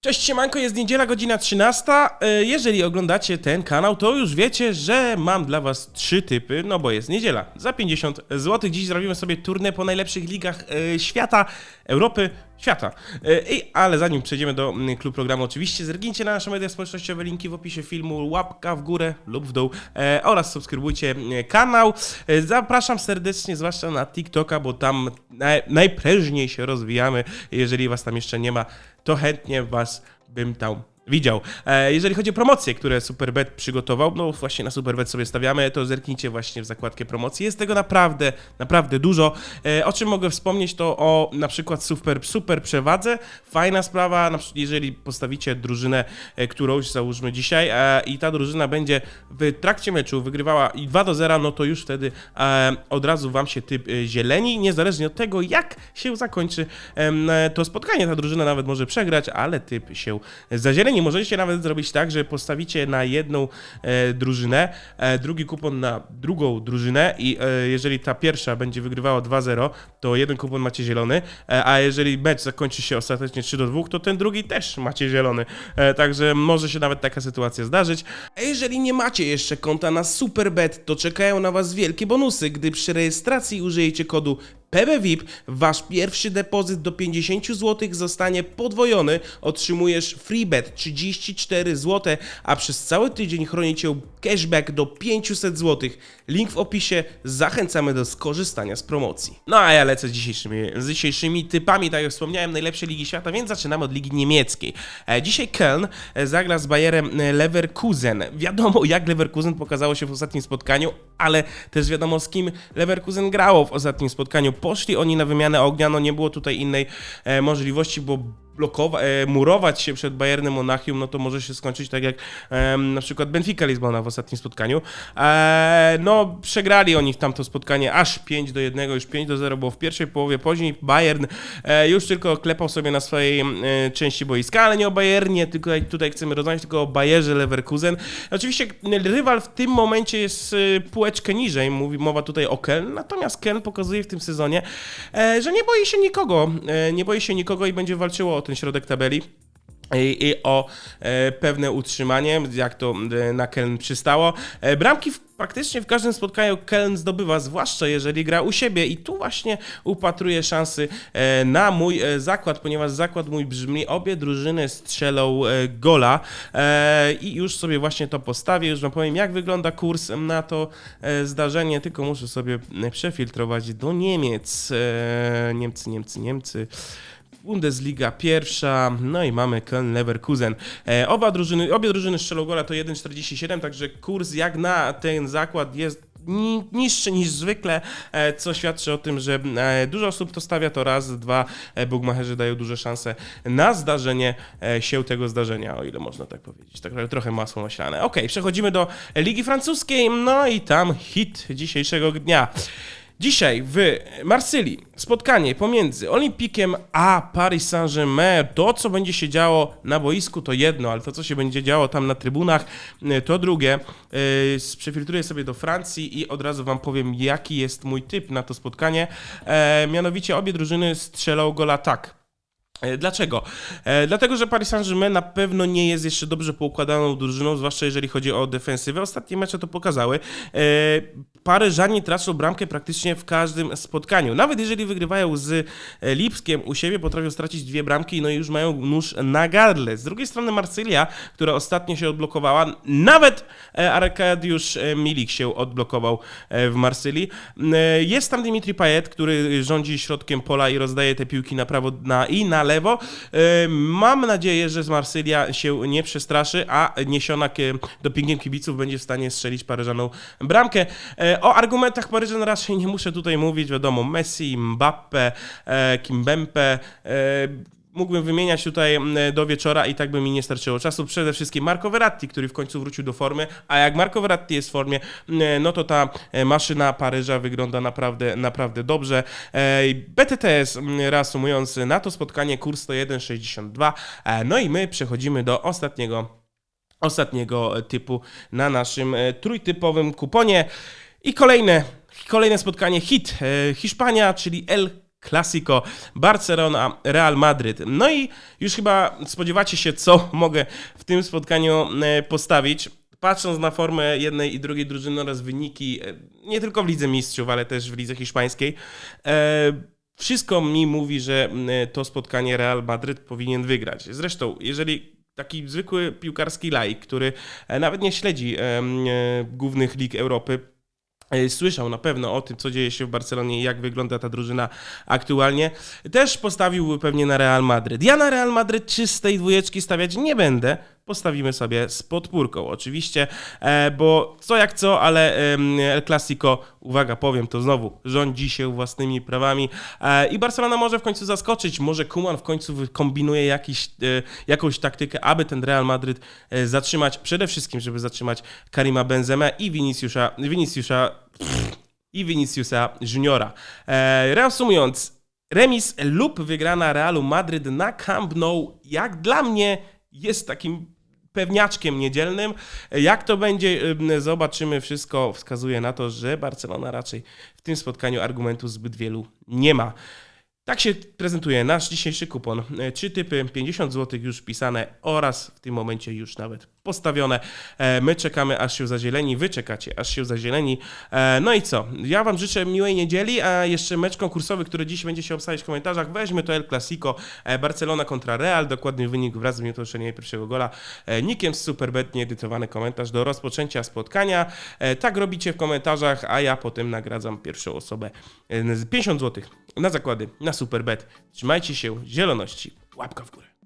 Cześć siemanko, jest niedziela, godzina 13. E, Jeżeli oglądacie ten kanał, to już wiecie, że mam dla was trzy typy, no bo jest niedziela. Za 50 zł dziś zrobimy sobie turnę po najlepszych ligach e, świata, Europy, świata. E, I, ale zanim przejdziemy do mm, klub programu, oczywiście zerknijcie na nasze media społecznościowe, linki w opisie filmu, łapka w górę lub w dół e, oraz subskrybujcie e, kanał. E, Zapraszam serdecznie, zwłaszcza na TikToka, bo tam naj, najprężniej się rozwijamy. Jeżeli was tam jeszcze nie ma, to chętnie was bym tam widział. E, jeżeli chodzi o promocje, które Superbet przygotował, no właśnie na Superbet sobie stawiamy, to zerknijcie właśnie w zakładkę promocji. Jest tego naprawdę, naprawdę dużo. E, o czym mogę wspomnieć, to o na przykład super, super przewadze. Fajna sprawa, jeżeli postawicie drużynę, e, którąś załóżmy dzisiaj i ta drużyna będzie w trakcie meczu wygrywała i 2 do 0, no to już wtedy od razu wam się typ zieleni, niezależnie od tego, jak się zakończy to spotkanie. Ta drużyna nawet może przegrać, ale typ się zazieleni. Możecie nawet zrobić tak, że postawicie na jedną e, drużynę, e, drugi kupon na drugą drużynę i e, jeżeli ta pierwsza będzie wygrywała 2-0, to jeden kupon macie zielony, e, a jeżeli mecz zakończy się ostatecznie 3-2, to ten drugi też macie zielony. E, także może się nawet taka sytuacja zdarzyć. A jeżeli nie macie jeszcze konta na Superbet, to czekają na Was wielkie bonusy, gdy przy rejestracji użyjecie kodu PBVIP, wasz pierwszy depozyt do 50 zł zostanie podwojony, otrzymujesz freebet 34 zł, a przez cały tydzień chronicie cashback do 500 zł. Link w opisie, zachęcamy do skorzystania z promocji. No a ja lecę z dzisiejszymi, z dzisiejszymi typami, tak jak wspomniałem, najlepsze ligi świata, więc zaczynamy od ligi niemieckiej. E, Dzisiaj Köln e, zagra z Bayerem e, Leverkusen. Wiadomo jak Leverkusen pokazało się w ostatnim spotkaniu, ale też wiadomo z kim Leverkusen grało w ostatnim spotkaniu. Poszli oni na wymianę ognia, no nie było tutaj innej e, możliwości, bo blokować, e, murować się przed Bayernem Monachium, no to może się skończyć tak jak na przykład Benfica Lizbona w ostatnim spotkaniu. E, no, przegrali oni tam to spotkanie aż 5 do 1, już 5 do 0 było w pierwszej połowie, później Bayern e, już tylko klepał sobie na swojej części boiska, ale nie o Bayernie, tylko tutaj chcemy rozmawiać tylko o Bayerze Leverkusen. Oczywiście rywal w tym momencie jest półeczkę niżej, mówi mowa tutaj o Köln, natomiast Köln pokazuje w tym sezonie, że nie boi się nikogo, nie boi się nikogo i będzie walczyło o ten środek tabeli. I, i o e, pewne utrzymanie, jak to e, na Keln przystało. E, bramki w, praktycznie w każdym spotkaniu Keln zdobywa, zwłaszcza jeżeli gra u siebie i tu właśnie upatruję szansy e, na mój e, zakład, ponieważ zakład mój brzmi, obie drużyny strzelą e, gola i już sobie właśnie to postawię, już wam powiem jak wygląda kurs na to zdarzenie, tylko muszę sobie przefiltrować do Niemiec. Niemcy, Niemcy, Niemcy. Bundesliga pierwsza, no i mamy Köln Leverkusen. E, oba drużyny, obie drużyny strzelą gola to 1,47, także kurs jak na ten zakład jest ni- niższy niż zwykle, e, co świadczy o tym, że e, dużo osób to stawia to raz, dwa, bugmacherzy dają duże szanse na zdarzenie się tego zdarzenia, o ile można tak powiedzieć. Tak trochę masło maślane. Okej, przechodzimy do Ligi Francuskiej, no i tam hit dzisiejszego dnia. Dzisiaj w Marsylii spotkanie pomiędzy Olimpikiem a Paris Saint-Germain. To, co będzie się działo na boisku, to jedno, ale to, co się będzie działo tam na trybunach, y, to drugie. Yy, Przefiltruję sobie do Francji i od razu Wam powiem, jaki jest mój typ na to spotkanie. E, mianowicie obie drużyny strzelą gola tak. E, Dlaczego? E, dlatego, że Paris Saint-Germain na pewno nie jest jeszcze dobrze poukładaną drużyną, zwłaszcza jeżeli chodzi o defensywę. Ostatnie mecze to pokazały. Paryżanie tracą bramkę praktycznie w każdym spotkaniu. Nawet jeżeli wygrywają z e, Lipskiem u siebie, potrafią stracić dwie bramki, no i już mają nóż na gardle. Z drugiej strony Marsylia, która ostatnio się odblokowała, nawet e, Arkadiusz e, Milik się odblokował w Marsylii. Jest tam Dimitri Payet, który rządzi środkiem pola i rozdaje te piłki na prawo na, i na lewo. Mam nadzieję, że z Marsylia się nie przestraszy, a niesiona dopingiem kibiców będzie w stanie strzelić Paryżanom bramkę. O argumentach Paryżan raczej nie muszę tutaj mówić, wiadomo, Messi, Mbappe, e, Kimbempe, e, Mógłbym wymieniać tutaj do wieczora i tak by mi nie starczyło czasu. Przede wszystkim Marco Verratti, który w końcu wrócił do formy, a jak Marco Verratti jest w formie, no to ta e, maszyna Paryża wygląda naprawdę, naprawdę dobrze. BTTS, reasumując, na to spotkanie kurs to 1,62. E, No i my przechodzimy do ostatniego ostatniego typu na naszym trójtypowym kuponie. I kolejne, kolejne spotkanie hit. E, Hiszpania, czyli El Clasico Barcelona, Real Madryt. No i już chyba spodziewacie się, co mogę w tym spotkaniu e, postawić. Patrząc na formę jednej i drugiej drużyny oraz wyniki, e, nie tylko w Lidze Mistrzów, ale też w Lidze Hiszpańskiej, wszystko mi mówi, że to spotkanie Real Madryt powinien wygrać. Zresztą, jeżeli taki zwykły piłkarski laik, który nawet nie śledzi głównych lig Europy, słyszał na pewno o tym, co dzieje się w Barcelonie i jak wygląda ta drużyna aktualnie, też postawiłby pewnie na Real Madryt. Ja na Real Madryt czystej dwójeczki stawiać nie będę, postawimy sobie z podpórką. Oczywiście, e, bo co jak co, ale El Clasico, uwaga, powiem to znowu, rządzi się własnymi prawami e, i Barcelona może w końcu zaskoczyć, może Kuman w końcu kombinuje jakiś, e, jakąś taktykę, aby ten Real Madryt zatrzymać, przede wszystkim, żeby zatrzymać Karima Benzema i Viniciusza, Viniciusza i Viniciusa Juniora. Reasumując, remis lub wygrana Realu Madryt na Camp Nou, jak dla mnie, jest takim pewniaczkiem niedzielnym. Jak to będzie, ym, zobaczymy. Wszystko wskazuje na to, że Barcelona raczej w tym spotkaniu argumentów zbyt wielu nie ma. Tak się prezentuje nasz dzisiejszy kupon. E, Trzy typy, 50 zł już wpisane oraz w tym momencie już nawet postawione. E, My czekamy aż się zazieleni, wy czekacie aż się zazieleni. E, No i co? Ja wam życzę miłej niedzieli, a jeszcze mecz konkursowy, który dziś będzie się obstawiać w komentarzach. Weźmy to El Clasico, e, Barcelona kontra Real, dokładny wynik wraz z minutą strzelenia pierwszego gola. Nikiem z Superbet, nieedytowany komentarz do rozpoczęcia spotkania. Tak robicie w komentarzach, a ja potem nagradzam pierwszą osobę. E, z 50 zł na zakłady, na Superbet. Trzymajcie się, zieloności, łapka w górę.